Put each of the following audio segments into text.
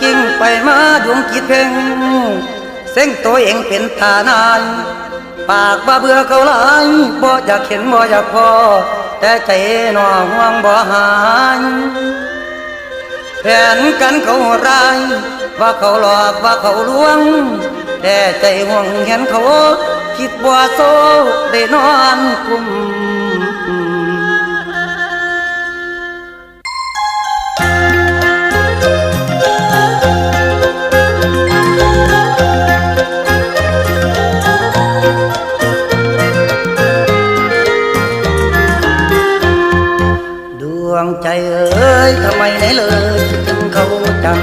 กิ้งไปมาดวงจิตเพ่งเส้งตัวเองเป็นทานาย ปากบ่าเบื่อเขาหลายบ่อยากเห็นบ่อยากพอ แต่ใจหนอห่วงบ่หายแผนกันเขาร้ายว่าเขาหลอกว่าเขาลวง แต่ใจห่วงเห็นเขา คิดว่าโซได้นอนกุม ใจเอ้ยทำไมไหนเลยถึงเขาจัง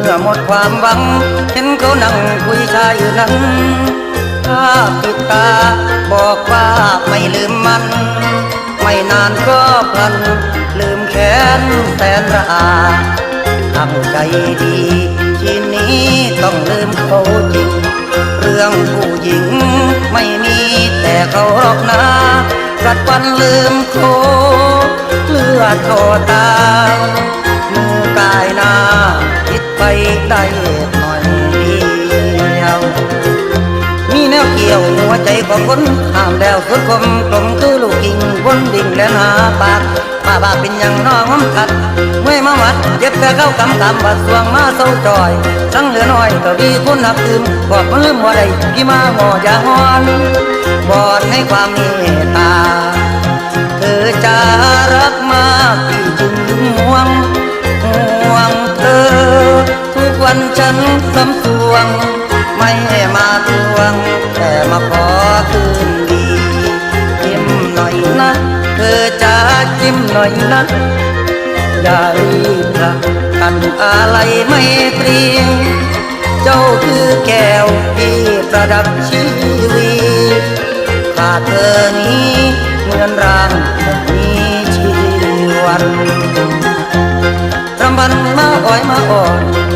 เมื่อหมดความหวัง เห็นเขานั่งคุยชายอยู่นั้นถ้าปิดตาบอกว่าไม่ลืมมัน ไม่นานก็พลัน ลืมแค้นแสนระอาตั้งใจดีทีนี้ต้องลืมเขาจริง เรื่องผู้หญิงไม่มีแต่เขาหรอกนะกัดฟันลืมโคเลื อโคตามือกายหนาคิดไปได้หน่อยเดียว มีแนวเกี่ยวหัวใจของคนห้ามแล้วสุดคมกลมคือลูกกิ่งวนดิ่งและหาปากปาบาเป็นอย่างน้องมขัดเมื่อมาวัดเจ็บแต่เข้ากำกำบัดสวงมาเศร้าจอยทั้งเหลือน้อยก็ดีคุณหักตื่มบอกมันลืมว่าใดพี่มาหมออย่างงอนบอดให้ความเวันฉันสำสวง ไม่ให้มาทวง แต่มาขอคืนดีจิ้มหน่อยนะเธอจะจิ้มหน่อยนะอย่ารีบรักกันอะไรไม่ตรีเจ้าคือแก้วที่ประดับชีวิตขาดเธอนี้เหมือนร่างไม่มีชีวันรำพันมาอ่อยมาอ่อน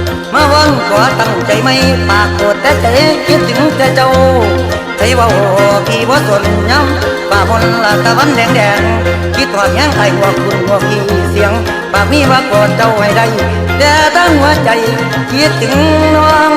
อนขอตั้งใจไม่ปากโกรธแต่ใจคิดถึงแต่เจ้าใจว่าโอ้พี่ว่าสนย้ำป่าบนละตะวันแดงแดงคิดว่าแห้งไอ้หัวคุณหัวพี่เสียงปากมีว่าโกรธเจ้าให้ได้แต่ตั้งหัวใจคิดถึงน้อง